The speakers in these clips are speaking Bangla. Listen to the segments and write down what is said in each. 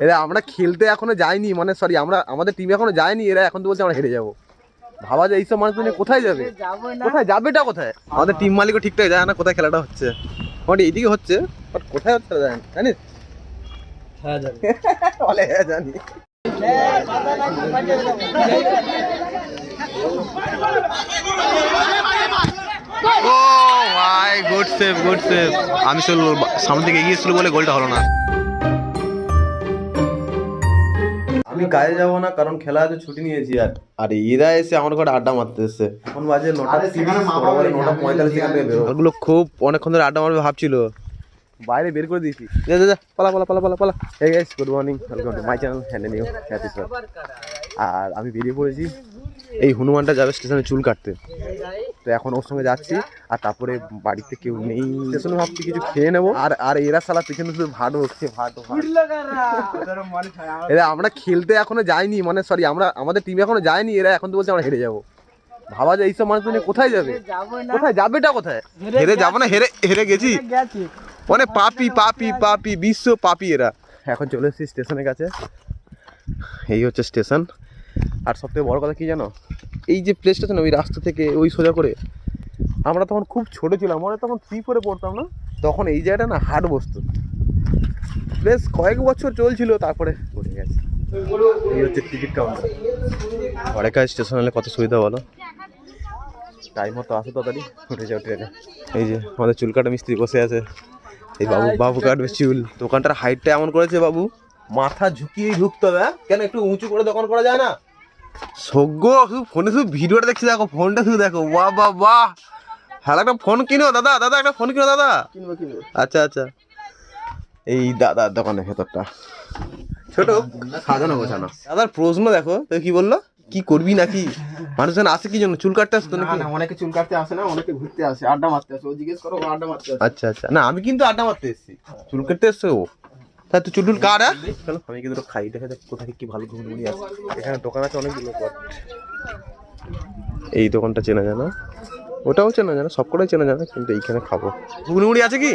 এরা আমরা খেলতে এখনও যাইনি মানে সরি আমরা আমাদের টিম এখনও যায়নি এরা এখন তো বলছে আমরা হেরে যাব। ভাবা যায় এইসব মানুষ কোথায় যাবে? কোথায় যাবেটা কোথায়? আমাদের টিম মালিকও ঠিকঠাক জানে না কোথায় খেলাটা হচ্ছে। মোটামুটি এইদিকে হচ্ছে বাট কোথায় হচ্ছে জানি জানিস? বলে হ্যাঁ জানি। ও ভাই গুড সেভ গুড সেভ আমি শুধু সামনে থেকে এগিয়েছিল বলে গোলটা হলো না। আমি কাজে যাব না কারণ খেলা আছে ছুটি নিয়েছি আর। আর এরা এসে আমার ঘরে আড্ডা মারতে এসে এখন বাজে নটা তিরিশ নটা পঁয়তাল্লিশ থেকে বেরো ওগুলো খুব অনেকক্ষণ ধরে আড্ডা মারবে ভাবছিল। বাইরে বের করে দিয়েছি। যা যা যা পালা পালা পালা পালা পালা। Hey guys good morning welcome to my channel hand new happy আর আমি বেরিয়ে পড়েছি এই হনুমানটা যাবে স্টেশনে চুল কাটতে। তো এখন ওর সঙ্গে যাচ্ছি আর তারপরে বাড়িতে কেউ নেই। স্টেশনে ভাবছি কিছু খেয়ে নেব। আর আর এরা সালা পিছনে শুধু ভাট বসছে ভাট এরা আমরা খেলতে এখনও যাইনি মানে সরি আমরা আমাদের টিম এখনও যায়নি এরা এখন তো বলছে আমরা হেরে যাব। ভাবা যায় এইসব মানুষ কোথায় যাবে? কোথায়? যাবেটা কোথায়? হেরে যাব না হেরে হেরে গেছি। মানে পাপি পাপি পাপি, বিশ্ব পাপি এরা। এখন চলে এসেছি স্টেশনের কাছে। এই হচ্ছে স্টেশন। আর সবথেকে বড় কথা কি জানো? এই যে প্লেসটা আছে ওই রাস্তা থেকে, ওই সোজা করে, আমরা তখন খুব ছোট ছিলাম, আমরা তখন থ্রি ফোরে পড়তাম না? তখন এই জায়গাটা না হাট বসতো। বেশ কয়েক বছর চলছিল, তারপরে পড়ে গেছে। এই হচ্ছে টিকিট কাউন্টার অনেকা স্টেশন হলে কত সুবিধা বলো? টাইম মতো আসো তাড়াতাড়ি, উঠে যাও ট্রেনে এই যে আমাদের চুল কাটা মিস্ত্রি বসে আছে। এই বাবু বাবু কাটবে চুল। দোকানটার হাইটটা এমন করেছে বাবু। মাথা ঝুঁকিয়ে ঢুকতে হবে হ্যাঁ? কেন একটু উঁচু করে দোকান করা যায় না? সজ্ঞ শুধু ফোনে শুধু ভিডিওটা দেখছি দেখো ফোনটা শুধু দেখো। বাহ বাহ বাহ। হ্যাঁ একটা ফোন কিনো দাদা দাদা একটা ফোন কিনো দাদা। আচ্ছা আচ্ছা। এই দাদার দোকানের ভেতরটা। ছোট। সাজানো গোছানো। দাদার প্রশ্ন দেখো তো কি বলল? কি করবি নাকি? মানুষজন আসে কি জন্য? চুল কাটতে আসতো না নাকি? না অনেকে চুল কাটতে আসে না অনেকে ঘুরতে আসে আড্ডা মারতে আসে। ও জিজ্ঞেস করো আড্ডা মারতে আসে। আচ্ছা আচ্ছা। না আমি কিন্তু আড্ডা মারতে এসেছি। চুল কাটতে এসছে ও। তা তুই চুল টুল কাট হ্যাঁ? চলো আমি কিন্তু একটু খাই দেখা যাক কোথায় কি ভালো ঘুমনি আছে। এখানে দোকান আছে অনেকগুলো এই দোকানটা চেনা যায় না ওটাও চেনা যায় না সবকটাই চেনা যায় না কিন্তু এইখানে খাব। ঘুগনি আছে কি?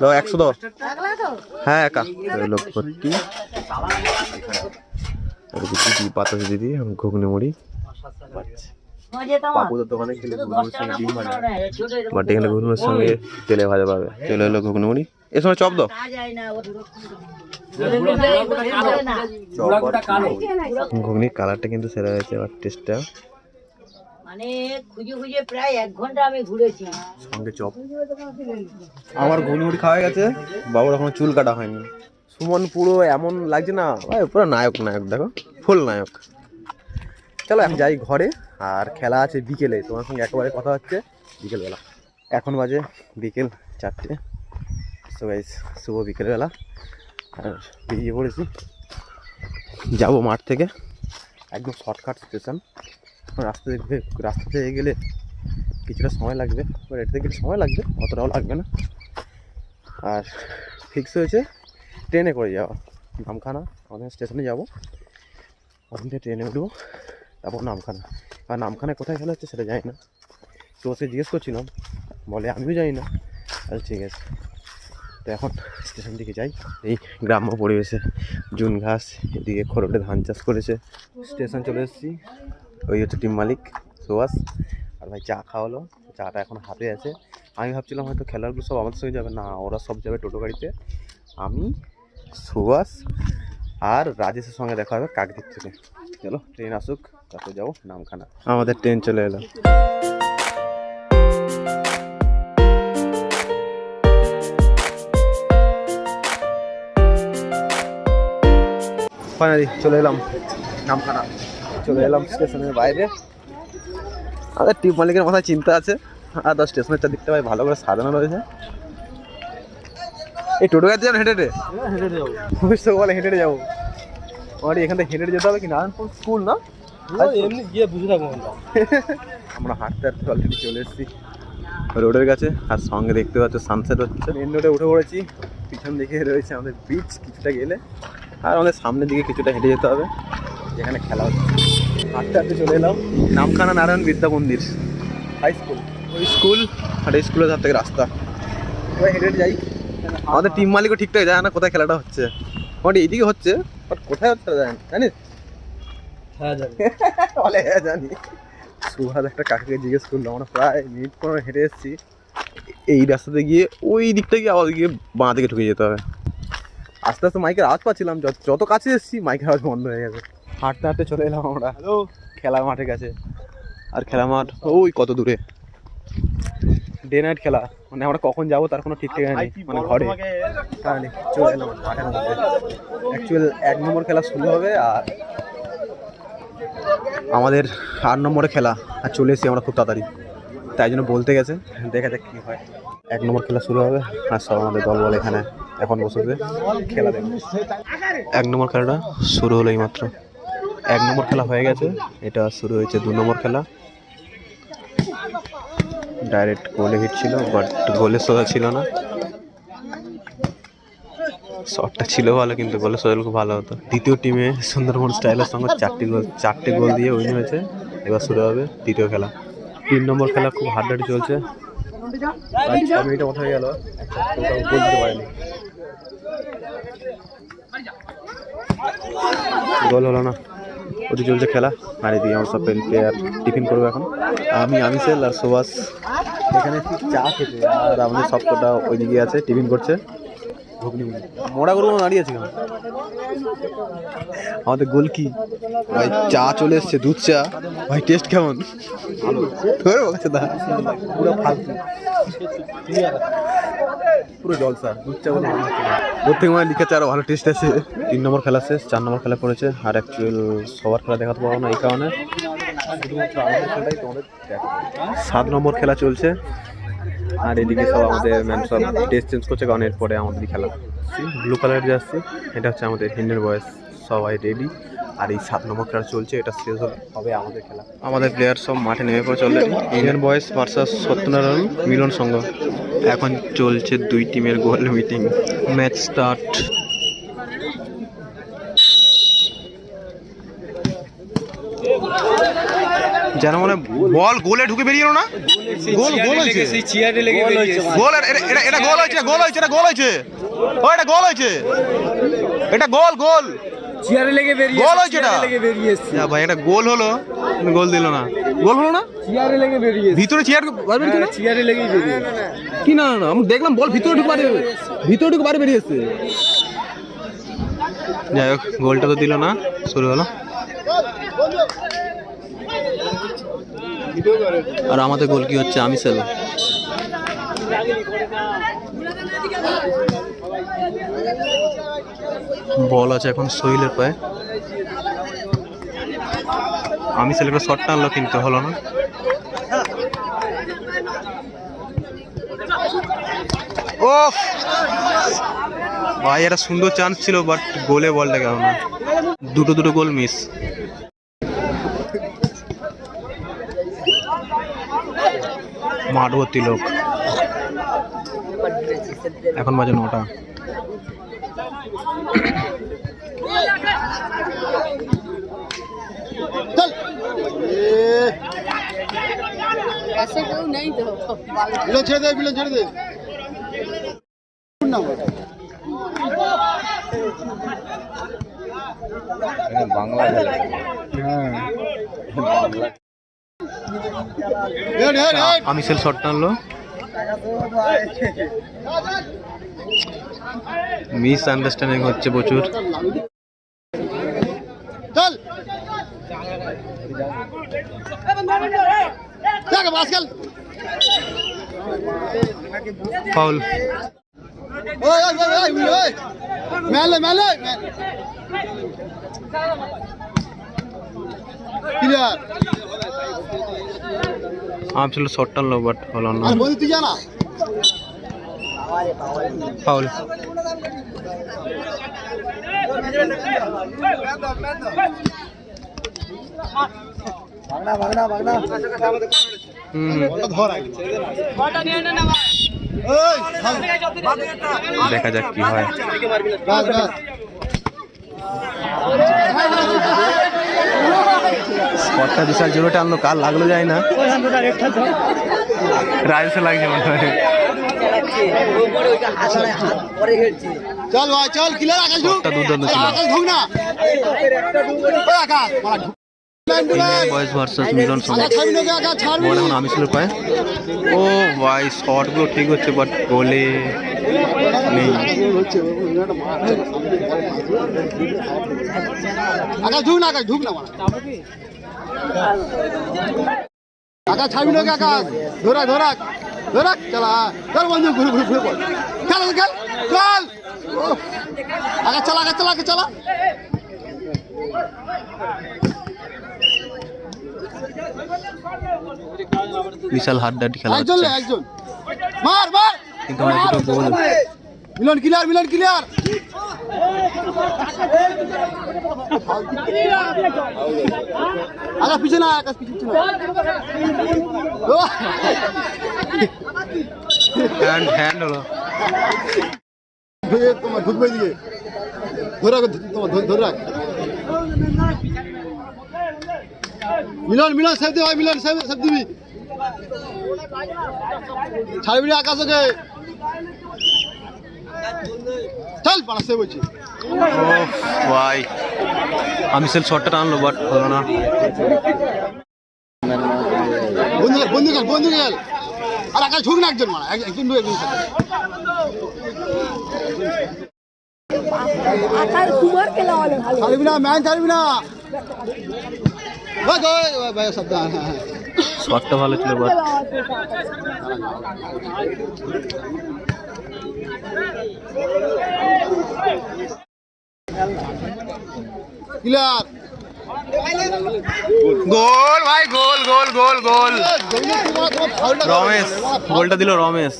দাও একশো দশ। হ্যাঁ একা। লোক দিদি বাতাসে দিদি আমি ঘুগনি মুড়ি। দোকানে খেলে ঘুগনির সঙ্গে ডিম ভাজা বাট এখানে ঘুগনির সঙ্গে তেলে ভাজা পাবে। তেলে হলো ঘুগনি মুড়ি। এর সময় চপ দাও। ঘুগনির কালারটা কিন্তু সেরা হয়েছে আর টেস্টটা মানে খুঁজে খুঁজে প্রায় এক ঘণ্টা আমি ঘুরেছি। সঙ্গে চপ। আমার ঘুগনি মুড়ি খাওয়া গেছে। বাবুর এখনও চুল কাটা হয়নি। সুমন পুরো এমন লাগছে না, ভাই, পুরো নায়ক নায়ক, দেখো, ফুল নায়ক। চলো, এখন যাই ঘরে, আর খেলা আছে বিকেলে, তোমার সঙ্গে একেবারে কথা হচ্ছে বিকেলবেলা। এখন বাজে বিকেল চারটে। সো গাইস শুভ বিকেলবেলা। আর বেরিয়ে পড়েছি। যাব মাঠ থেকে। একদম শর্টকাট স্টেশন রাস্তা থেকে রাস্তা থেকে গেলে কিছুটা সময় লাগবে। এবার এটা থেকে সময় লাগবে, অতটাও লাগবে না। আর ফিক্স হয়েছে ট্রেনে করে যাওয়া নামখানা, আমাদের স্টেশনে যাব। ওখান থেকে ট্রেনে উঠবো, তারপর নামখানা। আর নামখানা কোথায় খেলা হচ্ছে সেটা জানি না। তো সে জিজ্ঞেস করছিলাম, বলে, আমিও জানি না। আচ্ছা ঠিক আছে। তো এখন স্টেশন দিকে যাই। এই গ্রাম্য পরিবেশে জুন ঘাস, এদিকে খরটে ধান চাষ করেছে। স্টেশন চলে এসেছি। ওই হচ্ছে টিম মালিক, সুভাষ। আর ভাই চা খাওয়ালো। চাটা এখন হাতে আছে। আমি ভাবছিলাম হয়তো খেলাগুলো সব আমাদের সঙ্গে যাবে। না, ওরা সব যাবে টোটো গাড়িতে। আমি সুভাষ আর রাজেশের সঙ্গে দেখা হবে কাকদ্বীপ থেকে। চলো ট্রেন আসুক তারপর যাব নামখানা। আমাদের ট্রেন চলে এলো। ফাইনালি চলে এলাম নামখানা। চলে এলাম স্টেশনের বাইরে। আমাদের টিপ মালিকের মাথায় চিন্তা আছে। আর স্টেশনের চারদিকটা ভাই ভালো করে সাজানো রয়েছে। এই টোটো গাড়িতে যাবেন হেঁটে হেঁটে। হেঁটে ভবিষ্যৎ বলে হেঁটে যাব। আমার এখান থেকে হেঁটে যেতে হবে কি নারায়ণপুর স্কুল না? এমনি গিয়ে বুঝে থাকব আমরা। হাঁটতে হাঁটতে অলরেডি চলে এসেছি। রোডের কাছে আর সঙ্গে দেখতে পাচ্ছ সানসেট হচ্ছে। মেন রোডে উঠে পড়েছি। পিছন দিকে রয়েছে আমাদের বিচ কিছুটা গেলে। আর আমাদের সামনের দিকে কিছুটা হেঁটে যেতে হবে যেখানে খেলা হচ্ছে। হাঁটতে হাঁটতে চলে এলাম। নামখানা নারায়ণ বিদ্যা মন্দির। হাই স্কুল ওই স্কুল। আর এই স্কুলের ধার থেকে রাস্তা। এবার হেঁটে যাই। আমাদের টিম মালিকও ঠিকঠাক জানে না কোথায় খেলাটা হচ্ছে। মোটামুটি এইদিকে হচ্ছে বাট কোথায় হচ্ছে তা জানেন জানিস? হ্যাঁ জানি। বলে হ্যাঁ জানি। সুহাদ একটা কাকাকে জিজ্ঞেস করল আমরা প্রায় মিনিট পনেরো হেঁটে এসেছি। এই রাস্তাতে গিয়ে ওই দিকটা গিয়ে আবার গিয়ে বাঁ দিকে ঢুকে যেতে হবে। আস্তে আস্তে মাইকের আওয়াজ পাচ্ছিলাম যত যত কাছে এসেছি মাইকের আওয়াজ বন্ধ হয়ে গেছে। হাঁটতে হাঁটতে চলে এলাম আমরা। হ্যালো খেলার মাঠের কাছে আর খেলা মাঠ ওই কত দূরে। ডে নাইট খেলা। মানে আমরা কখন যাব তার কোনো ঠিক ঠিকানা নেই। মানে ঘরে। তাহলে চলে এলাম মাঠের মধ্যে অ্যাকচুয়াল এক নম্বর খেলা শুরু হবে আর আমাদের আট নম্বরে খেলা আর চলে এসেছি আমরা খুব তাড়াতাড়ি। তাই জন্য বলতে গেছে দেখা যাক কী হয়। এক নম্বর খেলা শুরু হবে আর সব আমাদের দল বলে এখানে এখন বসেছে খেলা দেখবে। এক নম্বর খেলাটা শুরু হলো এইমাত্র। এক নম্বর খেলা হয়ে গেছে এটা শুরু হয়েছে দু নম্বর খেলা। ডাইরেক্ট গোলে হিট ছিল বাট গোলের সোজা ছিল না। শটটা ছিল ভালো, কিন্তু গোলের সোজা খুব ভালো হতো। দ্বিতীয় টিমে সুন্দরবন স্টাইলের সঙ্গে চারটি গোল চারটি গোল দিয়ে উইন হয়েছে। এবার শুরু হবে তৃতীয় খেলা। তিন নম্বর খেলা খুব চলছে। গেল গোল দিতে পারেনি গোল হলো না। ওদিকে চলছে খেলা আর এদিকে আমার সব প্লেয়ার টিফিন করব এখন। আমি আমি আমিসেল আর সুভাষ। এখানে চা খেতে, আর আমাদের সব কটা ওইদিকে আছে টিফিন করছে। দাঁড়িয়ে আছে আমাদের ভাই, চা চলে এসছে, দুধ চা। ভাই টেস্ট কেমন? পুরো জলসা দুধ চা। ওর থেকে মানে লিখেছে আরও ভালো টেস্ট আছে। তিন নম্বর খেলা শেষ, চার নম্বর খেলা পড়েছে। আর অ্যাকচুয়াল সবার খেলা দেখাতে পারব না এই কারণে। সাত নম্বর খেলা চলছে। আর এদিকে সব আমাদের ম্যান সব টেস্ট চেঞ্জ করছে, কারণ এরপরে আমাদের খেলা। ব্লু কালার যাচ্ছে এটা হচ্ছে আমাদের হিন্ডের বয়স সবাই রেডি আর এই সাত নম্বর খেলা চলছে, এটা শেষ হলে হবে আমাদের খেলা। আমাদের প্লেয়ার সব মাঠে নেমে পড়ে চলে। Indian boys versus Satyanarayan Milan Sangha. এখন চলছে দুই টিমের গোল মিটিং ম্যাচ স্টার্ট যেন মানে বল গোলে ঢুকে বেরিয়ে না? গোল গোল হয়েছে। গোল এটা গোল হয়েছে গোল হয়েছে, এটা গোল হয়েছে। ও, এটা গোল হয়েছে। এটা গোল গোল চেয়ারে লেগে বেরিয়ে গোল হয়েছে এটা। লেগে বেরিয়ে এসছে। ভাই এটা গোল হলো গোল দিল না। গোল হলো না? চেয়ারে লেগে বেরিয়ে ভিতরে চেয়ার বারবার কি না চেয়ারে লেগেই বেরিয়ে কি না না, আমি দেখলাম বল ভিতরে ঢুকে বাড়ি ভিতরে ঢুকে বাড়ি বেরিয়ে এসছে। যাই হোক গোলটা তো দিল না শুরু হলো। আর আমাদের গোল কি হচ্ছে? আমি সেল বল আছে এখন সোহিলের পায়ে। আমি একটা শট টানলো কিন্তু হলো না। ও ভাই একটা সুন্দর চান্স ছিল বাট গোলে বলটা গেল না। দুটো দুটো গোল মিস ভর্তি লোক। এখন বাজে নটা। ছেড়ে দে ছেড়ে দে। বাংলা হ্যাঁ। আমি সেল শট টানলো। মিস আন্ডারস্ট্যান্ডিং হচ্ছে প্রচুর। চল। দেখ বাসকাল। ফাউল। মেলে মেলে। ক্লিয়ার আমি ছিল শট টানলো বাট হলো না আর বন্ধু তুই জানা? ফাউল হুম। ধর আগে। ওই থাম। দেখা যাক কি হয়। স্পটটা বিশাল জোরে টানলো কার লাগল যায় না। রাইসে লাগছে মনে হয়। চল ভাই চল কিলার আকাশ ঢুক। আকাশ ঢুক না। আকাশ বয়েজ ভার্সেস মিলন বল এখন আমিসুলের পায়ে। ও ভাই শটগুলো ঠিক হচ্ছে বাট গোলে নেই। আকাশ ঢুক না আকাশ ঢুক না আকাশ ছাড়বি না ওকে, আকাশ ধরাক ধরাক ধরাক চলা চল বন্ধু ঘুরে ঘুরে ঘুরে বল। চল চল চল। আকাশ চালা আকাশ চালা আকাশ চালা। বিশাল হাড্ডাহাড্ডি খেলা একজন মার মার। কিন্তু অনেক দুটো গোল। মিলন ক্লিয়ার মিলন ক্লিয়ার। আকাশ পিছনে আকাশ পিছনে হ্যান্ড হ্যান্ড হলো। তোমার ঢুকবে দিকে ধরে রাখো তোমার ধরে- রাখ। মিলন মিলন সেভ দে ভাই মিলন সেভ সেভ দিবি। ছাড়বি না আকাশ ওকে চল পাড়া সেভ হচ্ছে ওফ, ভাই আমিসেল শটটা টানলো বাট হলো না বন্ধু গেল বন্ধু গেল বন্ধু গেল আর আকাশ ঢুক না একজন মারা এক- একজন ঢুক একজন থাকে। আকার কুমার কে লাগালে ভালো ছাড়বি না ম্যান ছাড়বি না ওই তো, ওই, ওই, ভাই, শব্দ, হ্যাঁ, হ্যাঁ, হ্যাঁ। শটটা ভালো ছিল বাট ক্লিয়ার গোল ভাই, গোল গোল গোল গোল। রমেশ, গোলটা দিল Ramesh.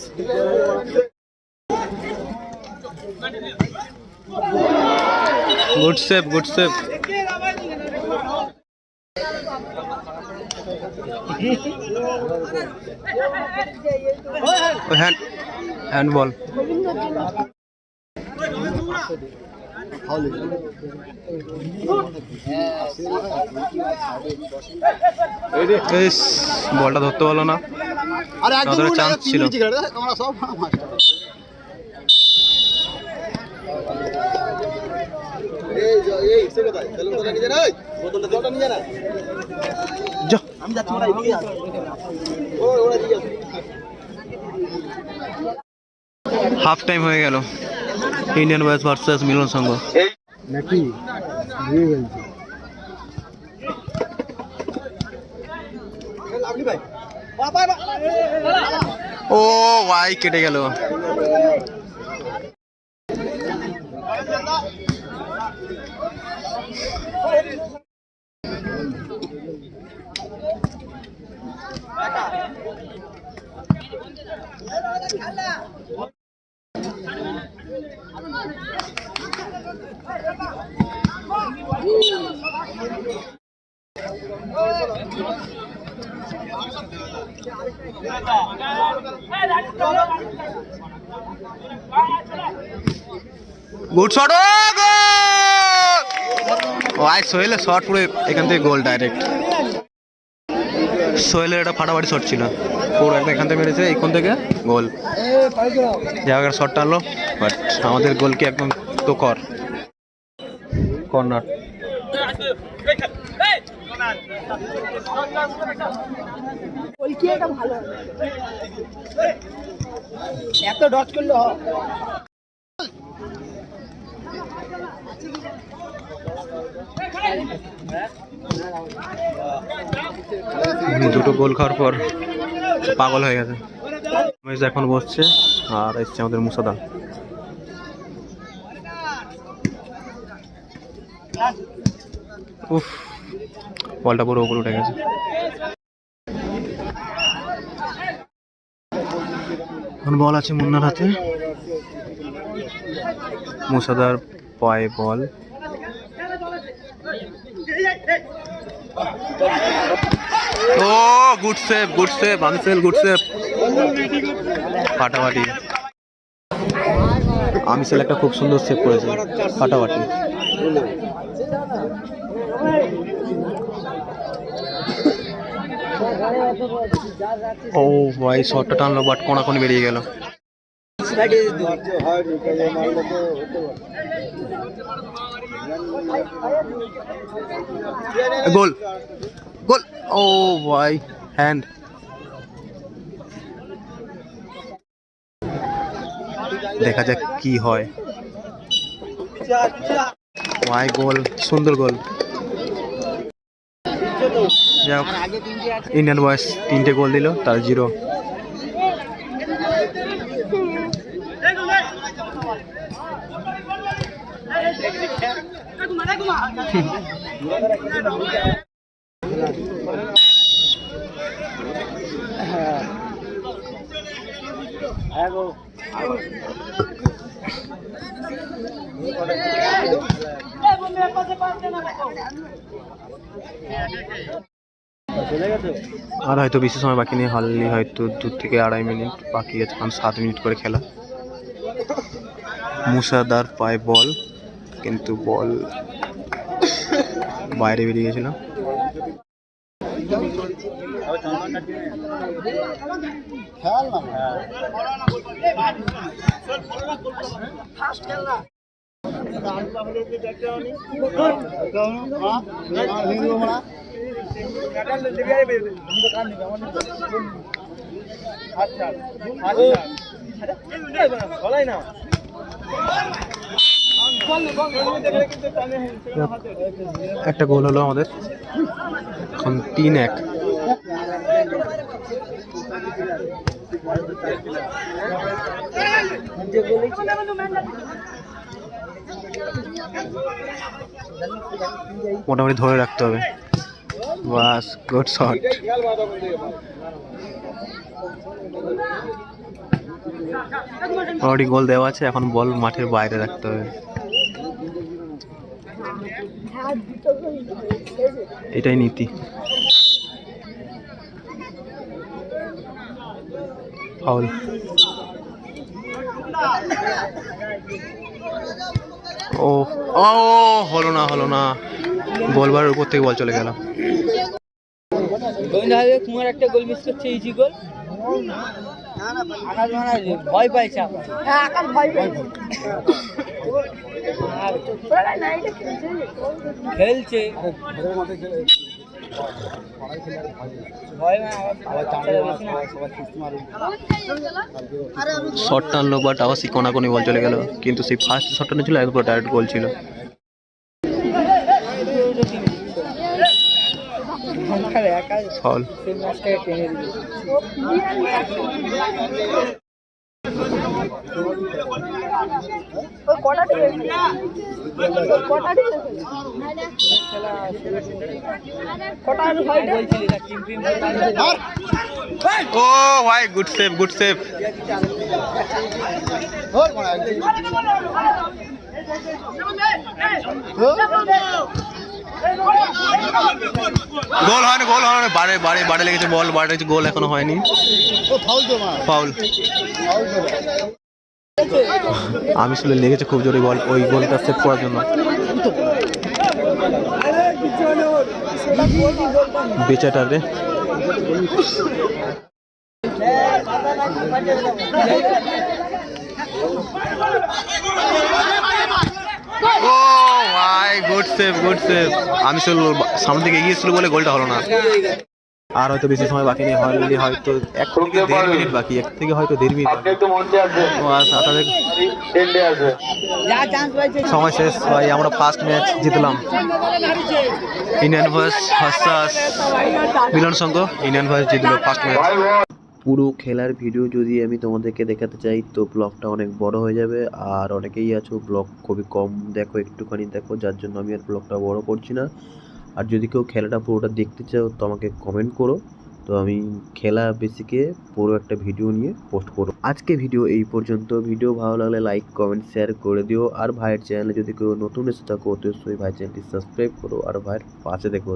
Good save good save hand hand ball. বলটা ধরতে পারল না। তিন ছিল। মিনিট গেলে, তোমরা সব মাস্টার। যা হাফ টাইম হয়ে গেল। Indian boys versus Milan Sangha ও ভাই কেটে গেল। গুড শট, ও গোল! আই সোহেলের শট পুরো এখান থেকে গোল ডাইরেক্ট সোহেলের এটা ফাটাফাটি শট ছিল। পুরো একদম এখান থেকে মেরেছে এইখান থেকে গোল। জায়গার শট টানলো বাট আমাদের গোলকে একদম তো কর। কর্নার। ভালো এত ডট করল দুটো গোল খাওয়ার পর পাগল হয়ে গেছে। এখন বসছে আর এসছে আমাদের মুসাদা উফ, বলটা পুরো উপরে উঠে গেছে। এখন বল আছে মুন্নার হাতে। মুসাদার পায়ে বল। ও গুড সেভ গুড সেভ আনসেল গুড সেভ ফাটাফাটি। আমিসেল একটা খুব সুন্দর সেভ করেছে, ফাটাফাটি। ও ভাই, শটটা টানলো, বাট কোনাকুনি বেরিয়ে গেল। গোল গোল। ও ভাই, হ্যান্ড। দেখা যাক কি হয়। ভাই, গোল, সুন্দর গোল। যাই হোক ইন্ডিয়ান বয়েস তিনটে গোল দিল তার জিরো আর হয়তো বেশি সময় বাকি নেই হারলি হয়তো দু থেকে আড়াই মিনিট বাকি আছে, কারণ সাত মিনিট করে খেলা। মুসাদার পায় বল, কিন্তু বল বাইরে বেরিয়ে গেছিল। একটা গোল হলো আমাদের। এখন তিন এক। মোটামুটি ধরে রাখতে হবে। বাস গুড শট অলরেডি গোল দেওয়া আছে, এখন বল মাঠের বাইরে রাখতে হবে। এটাই নীতি। ফাউল ও ও হলো না হলো না। গোলবার উপর থেকে বল চলে গেল। ভাবে কুমার একটা গোল মিস করছে ইজি গোল আকাশ মারা ভয় পাইছে আকাশ। হ্যাঁ ভয় পেয়েছে। খেলছে খেলছে। ভয় আবার বেশি না। শট টানলো বাট আবার সেই কোনাকোনি বল চলে গেল। কিন্তু সেই ফার্স্ট শট টানা ছিল একবার ডাইরেক্ট গোল ছিল। টিম ও ভাই good save good save goal হয়নি গোল হয়নি। বারে বারে বারে লেগেছে বল বারে গোল এখনও হয়নি। ফাউল আমি শুনে লেগেছে খুব জোরে বল ওই গোলটা সেভ করার জন্য। বেচাটা রে। ভাই গুড সেভ গুড সেভ আমি সামনে থেকে এগিয়েছিল বলে গোলটা হলো না। আর হয়তো বেশি সময় বাকি নেই হয়নি হয়তো এক থেকে দেড় মিনিট বাকি এক থেকে হয়তো দেড় মিনিট আচ্ছা তাদের সময় শেষ ভাই আমরা ফার্স্ট ম্যাচ জিতলাম। ইন্ডিয়ান ভার্স ভার্সাস মিলন সংঘ ইন্ডিয়ান ভার্স জিতলো ফার্স্ট ম্যাচ পুরো খেলার ভিডিও যদি আমি তোমাদেরকে দেখাতে চাই, তো ব্লগটা অনেক বড় হয়ে যাবে। আর অনেকেই আছো ব্লগ খুবই কম। দেখো, একটুখানি দেখো, যার জন্য আমি আর ব্লগটা বড় করছি না। আর যদি কেউ খেলাটা পুরোটা দেখতে চাও, তো আমাকে কমেন্ট করো। তো আমি খেলা বেসিকে পুরো একটা ভিডিও নিয়ে পোস্ট করো আজকে ভিডিও এই পর্যন্ত। ভিডিও ভালো লাগলে লাইক কমেন্ট শেয়ার করে দিও। আর ভাইয়ের চ্যানেলে যদি কেউ নতুন এসে থাকো, অবশ্যই ভাই চ্যানেলটি সাবস্ক্রাইব করো। আর ভাইয়ের পাশে দেখো।